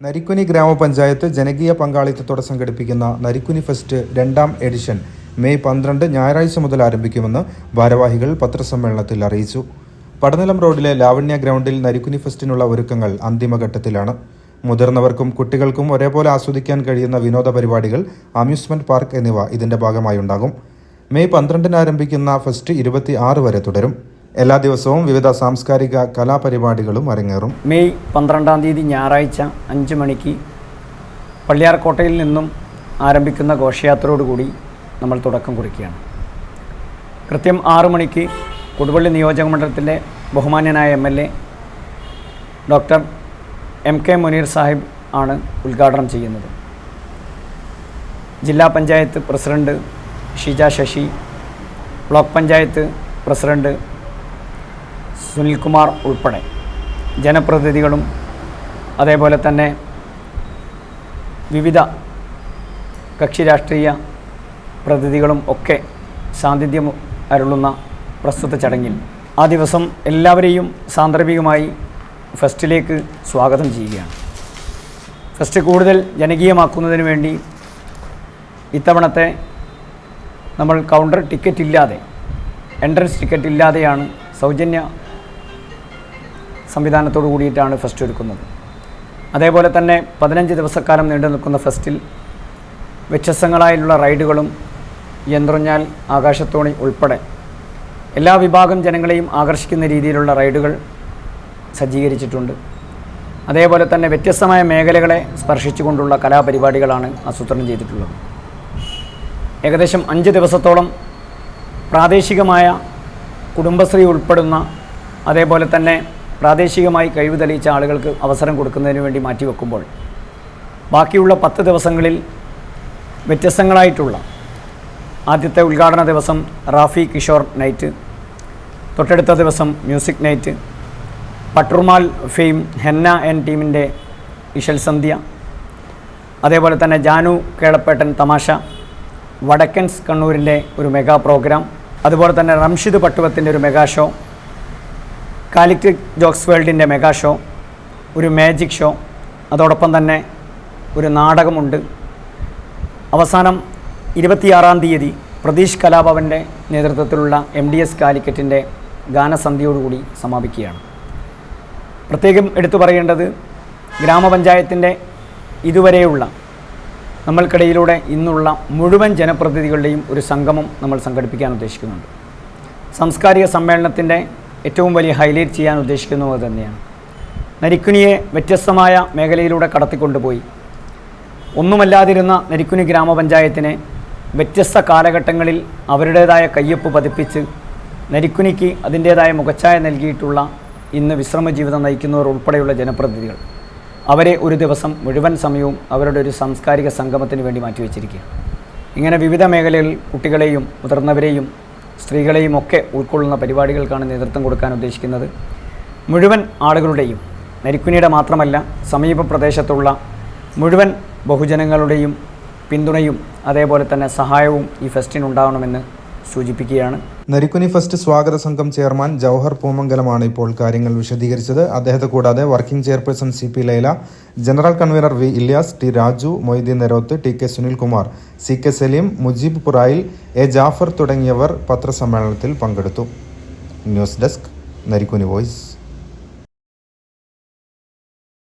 നരിക്കുനി ഗ്രാമപഞ്ചായത്ത് ജനകീയ പങ്കാളിത്തത്തോടെ സംഘടിപ്പിക്കുന്ന നരിക്കുനി ഫെസ്റ്റ് രണ്ടാം എഡിഷൻ മെയ് പന്ത്രണ്ട് ഞായറാഴ്ച മുതൽ ആരംഭിക്കുമെന്ന് ഭാരവാഹികൾ പത്രസമ്മേളനത്തിൽ അറിയിച്ചു. പടനിലം റോഡിലെ ലാവണ്യ ഗ്രൗണ്ടിൽ നരിക്കുനി ഫെസ്റ്റിനുള്ള ഒരുക്കങ്ങൾ അന്തിമഘട്ടത്തിലാണ്. മുതിർന്നവർക്കും കുട്ടികൾക്കും ഒരേപോലെ ആസ്വദിക്കാൻ കഴിയുന്ന വിനോദ പരിപാടികൾ അമ്യൂസ്മെന്റ് പാർക്ക് എന്നിവ ഇതിന്റെ ഭാഗമായി ഉണ്ടാകും മെയ് പന്ത്രണ്ടിന് ആരംഭിക്കുന്ന ഫെസ്റ്റ് ഇരുപത്തി ആറ് വരെ തുടരും. എല്ലാ ദിവസവും വിവിധ സാംസ്കാരിക കലാപരിപാടികളും അരങ്ങേറും. മെയ് പന്ത്രണ്ടാം തീയതി ഞായറാഴ്ച അഞ്ച് മണിക്ക് പള്ളിയാർക്കോട്ടയിൽ നിന്നും ആരംഭിക്കുന്ന ഘോഷയാത്രയോടുകൂടി നമ്മൾ തുടക്കം കുറിക്കുകയാണ്. കൃത്യം ആറു മണിക്ക് കൊടുവള്ളി നിയോജക മണ്ഡലത്തിലെ ബഹുമാന്യനായ M L A doctor M K Muneer Sahib ആണ് ഉദ്ഘാടനം ചെയ്യുന്നത്. ജില്ലാ panchayat president Sheeja Sasi block panchayat president Sunilkumar ഉൾപ്പെടെ ജനപ്രതിനിധികളും അതേപോലെ തന്നെ വിവിധ കക്ഷി രാഷ്ട്രീയ പ്രതിനിധികളും ഒക്കെ സാന്നിധ്യം അരുളുന്ന പ്രസ്തുത ചടങ്ങിൽ ആ ദിവസം എല്ലാവരെയും സാന്ദർഭികമായി ഫെസ്റ്റിലേക്ക് സ്വാഗതം ചെയ്യുകയാണ്. ഫെസ്റ്റ് കൂടുതൽ ജനകീയമാക്കുന്നതിന് വേണ്ടി ഇത്തവണത്തെ നമ്മൾ കൗണ്ടർ ടിക്കറ്റ് ഇല്ലാതെ എൻട്രൻസ് ടിക്കറ്റ് ഇല്ലാതെയാണ് സൗജന്യ സംവിധാനത്തോടു കൂടിയിട്ടാണ് ഫെസ്റ്റ് ഒരുക്കുന്നത്. അതേപോലെ തന്നെ പതിനഞ്ച് ദിവസക്കാലം നീണ്ടു നിൽക്കുന്ന ഫെസ്റ്റിൽ വ്യത്യസ്തങ്ങളായുള്ള റൈഡുകളും യന്ത്രഞ്ഞാൽ ആകാശത്തോണി ഉൾപ്പെടെ എല്ലാ വിഭാഗം ജനങ്ങളെയും ആകർഷിക്കുന്ന രീതിയിലുള്ള റൈഡുകൾ സജ്ജീകരിച്ചിട്ടുണ്ട്. അതേപോലെ തന്നെ വ്യത്യസ്തമായ മേഖലകളെ സ്പർശിച്ചുകൊണ്ടുള്ള കലാപരിപാടികളാണ് ആസൂത്രണം ചെയ്തിട്ടുള്ളത്. ഏകദേശം അഞ്ച് ദിവസത്തോളം പ്രാദേശികമായ കുടുംബശ്രീ ഉൾപ്പെടുന്ന അതേപോലെ തന്നെ പ്രാദേശികമായി കഴിവ് തെളിയിച്ച ആളുകൾക്ക് അവസരം കൊടുക്കുന്നതിന് വേണ്ടി മാറ്റിവെക്കുമ്പോൾ ബാക്കിയുള്ള പത്ത് ദിവസങ്ങളിൽ വ്യത്യസ്തങ്ങളായിട്ടുള്ള ആദ്യത്തെ ഉദ്ഘാടന ദിവസം റാഫി കിഷോർ നൈറ്റ് തൊട്ടടുത്ത ദിവസം മ്യൂസിക് നൈറ്റ് പട്ടുർമാൽ ഫെയിം ഹെന്ന എൻ ടീമിന്റെ ഇഷൽ സന്ധ്യ അതേപോലെ തന്നെ ജാനു കേളപ്പേട്ടൻ തമാശ വടക്കൻസ് കണ്ണൂരിന്റെ ഒരു മെഗാ പ്രോഗ്രാം അതുപോലെ തന്നെ റംഷിദ് പട്ടുവത്തിന്റെ ഒരു മെഗാ ഷോ കാലിക്കറ്റ് ജോക്സ് വേൾഡിന്റെ മെഗാ ഷോ ഒരു മാജിക് ഷോ അതോടൊപ്പം തന്നെ ഒരു നാടകമുണ്ട്. അവസാനം ഇരുപത്തിയാറാം തീയതി പ്രതീഷ് കലാഭവന്റെ നേതൃത്വത്തിലുള്ള എം ഡി എസ് കാലിക്കറ്റിന്റെ ഗാനസന്ധ്യയോടുകൂടി സമാപിക്കുകയാണ്. പ്രത്യേകം എടുത്തു പറയേണ്ടത് ഗ്രാമപഞ്ചായത്തിന്റെ ഇതുവരെയുള്ള നമ്മൾക്കിടയിലൂടെ ഇന്നുള്ള മുഴുവൻ ജനപ്രതിനിധികളുടെയും ഒരു സംഗമം നമ്മൾ സംഘടിപ്പിക്കാൻ ഉദ്ദേശിക്കുന്നുണ്ട്. സാംസ്കാരിക സമ്മേളനത്തിന്റെ ഏറ്റവും വലിയ ഹൈലൈറ്റ് ചെയ്യാൻ ഉദ്ദേശിക്കുന്നത് തന്നെയാണ്. നരിക്കുനിയെ വ്യത്യസ്തമായ മേഖലയിലൂടെ കടത്തിക്കൊണ്ടുപോയി. ഒന്നുമല്ലാതിരുന്ന നരിക്കുനി ഗ്രാമപഞ്ചായത്തിനെ വ്യത്യസ്ത കാലഘട്ടങ്ങളിൽ അവരുടേതായ കയ്യൊപ്പ് പതിപ്പിച്ച് നരിക്കുനിക്ക് അതിന്റേതായ മുഖച്ഛായ നൽകിയിട്ടുള്ള ഇന്ന് വിശ്രമ ജീവിതം നയിക്കുന്നവർ ഉൾപ്പെടെയുള്ള ജനപ്രതിനിധികൾ അവരെ ഒരു ദിവസം മുഴുവൻ സമയവും അവരുടെ ഒരു സാംസ്കാരിക സംഗമത്തിന് വേണ്ടി മാറ്റിവെച്ചിരിക്കുകയാണ്. ഇങ്ങനെ വിവിധ മേഖലകളിൽ കുട്ടികളെയും മുതിർന്നവരെയും സ്ത്രീകളെയും ഒക്കെ ഉൾക്കൊള്ളുന്ന പരിപാടികൾക്കാണ് നേതൃത്വം കൊടുക്കാൻ ഉദ്ദേശിക്കുന്നത്. മുഴുവൻ ആളുകളുടെയും നരിക്കുനിയുടെ മാത്രമല്ല സമീപ പ്രദേശത്തുള്ള മുഴുവൻ ബഹുജനങ്ങളുടെയും പിന്തുണയും അതേപോലെ തന്നെ സഹായവും ഈ ഫെസ്റ്റിനുണ്ടാവണമെന്ന് സൂചിപ്പിക്കുകയാണ്. നരിക്കുനി ഫസ്റ്റ് സ്വാഗത സംഘം ചെയർമാൻ ജവഹർ പൂമംഗലമാണ് ഇപ്പോൾ കാര്യങ്ങൾ വിശദീകരിച്ചത്. അദ്ദേഹത്തെ കൂടാതെ working chairperson C P Laila general convener V Ilyas T Raju Moideen Neroth T K Sunilkumar C K Saleem Mujeeb Purayil A Jafar തുടങ്ങിയവർ പത്രസമ്മേളനത്തിൽ പങ്കെടുത്തു. News desk Narikkuni voice.